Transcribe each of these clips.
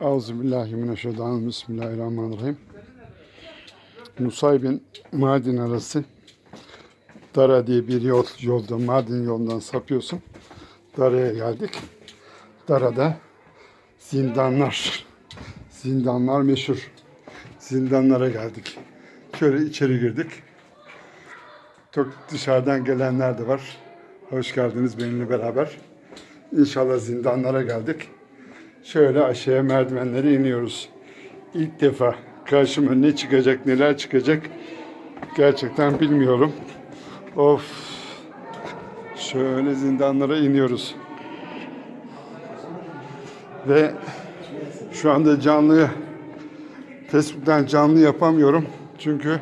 Euzubillahimineşşeytanirracim. Bismillahirrahmanirrahim. Nusaybin Mardin arası Dara diye bir yol, yolda Mardin yolundan sapıyorsun. Dara'ya geldik. Dara'da zindanlar. Zindanlar meşhur. Zindanlara geldik. Şöyle içeri girdik. Çok dışarıdan gelenler de var. Hoş geldiniz benimle beraber. İnşallah zindanlara geldik. Şöyle aşağıya merdivenlere iniyoruz. İlk defa karşıma ne çıkacak, neler çıkacak gerçekten bilmiyorum. Of. Şöyle zindanlara iniyoruz. Ve şu anda canlı Facebook'tan canlı yapamıyorum. Çünkü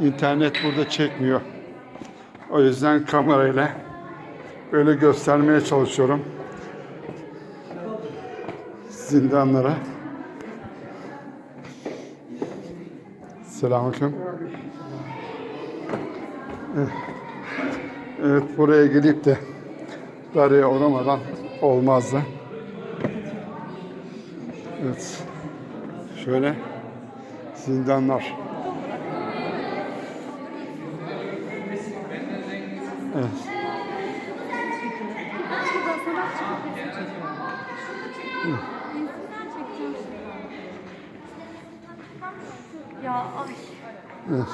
internet burada çekmiyor. O yüzden kamerayla böyle göstermeye çalışıyorum zindanlara. Selamünaleyküm. Evet buraya gelip de Darı'ya uğramadan olmazdı. Evet. Şöyle zindanlar. Evet. Ya ay. Evet.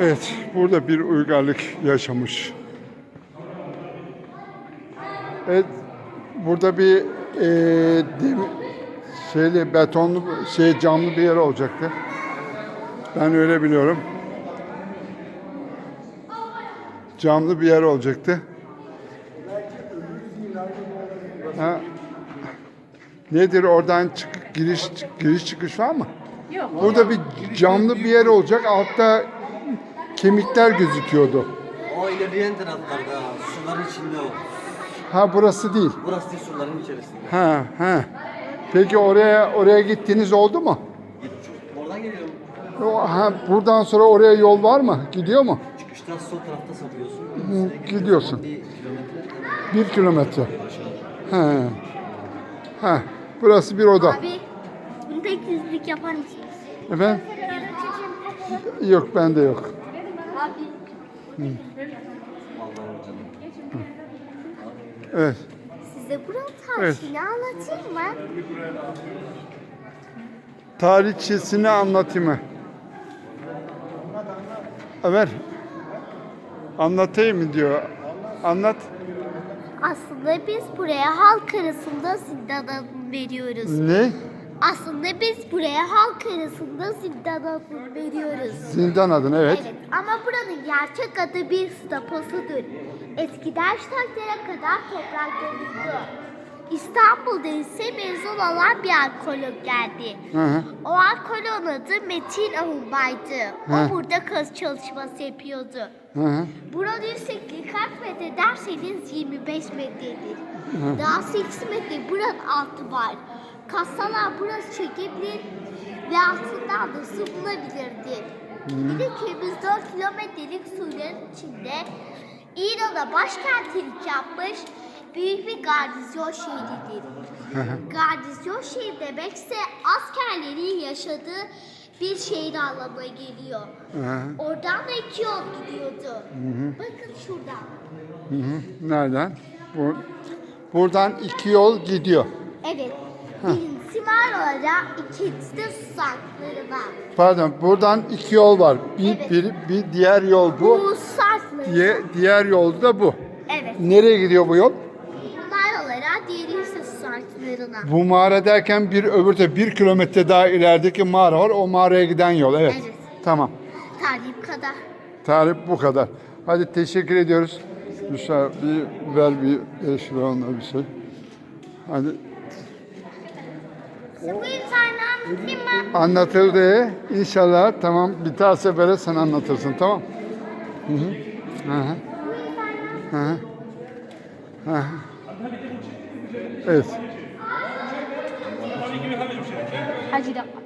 Evet, burada bir uygarlık yaşamış. Evet, burada bir e, dem- şeyli betonlu şey camlı bir yer olacaktı. Ben öyle biliyorum. Camlı bir yer olacaktı. Ha. Nedir oradan çık giriş giriş çıkış var mı? Yok. Burada bir camlı bir yer olacak. Altta kemikler gözüküyordu. O ilerleyen taraflarda suların içinde o. Ha burası değil. Burası değil suların içerisinde. Ha ha. Peki oraya oraya gittiğiniz oldu mu? Oradan geliyorum. O, ha, buradan sonra oraya yol var mı? Gidiyor mu? Çıkıştan sol tarafta sapıyorsun. Hı, gidiyorsun. Bir kilometre. Ha. Ha. Burası bir oda. Abi bunu tek yüzlük yapar mısınız? Efendim? Yok bende yok. Abi Evet. size buranın Evet. tarihini anlatayım mı? Tarihçesini anlatayım mı? Evet. Anlatayım mı diyor. Anlat. Aslında biz buraya halk arasında zindan adını veriyoruz. Ne? Aslında biz buraya halk arasında zindan adını veriyoruz. Zindan adını evet. Evet ama buranın gerçek adı bir stapasıdır. Eskiden Şarklara kadar toprak doluydu. İstanbul'da ise mezun olan bir arkeolog geldi. Hı hı. O arkeologun adı Metin Ahunbay'dı. Hı. O burada kaz çalışması yapıyordu. Hı hı. Buranın yüksekliği kaç metre derseniz 25 metredir. Daha 8 metre buranın altı var. Kasalar burası çekebilir ve altından da su bulabilirdi. Bir de köyümüz 4 kilometrelik suyların içinde İran'a başkentlik yapmış büyük bir gardizyon şehridir. Gardizyon şehir demekse askerlerin yaşadığı bir şehir anlamına geliyor. Oradan da iki yol gidiyordu. Bakın şuradan. Nereden? Bu, buradan iki yol gidiyor. Evet. Birincisi mağaralara, ikincisi de susaklarına. Pardon, buradan iki yol var. Bir, Evet. bir, bir diğer yol bu. Bu susaklarına. Diye, diğer yol da bu. Evet. Nereye gidiyor bu yol? Diğeri ise. Bu mağara derken bir öbür de bir kilometre daha ilerideki mağara var. O mağaraya giden yol. Evet. Evet. Tamam. Tarih kadar. Tarih bu kadar. Hadi teşekkür ediyoruz. Lütfen bir ver bir beş lira bir şey. Hadi Bu tane anlatayım mı? anlatıldı. İnşallah tamam bir daha sefere sen anlatırsın tamam. Hı hı. Hı hı. Hı hı. Hı hı. Evet. Hacı da.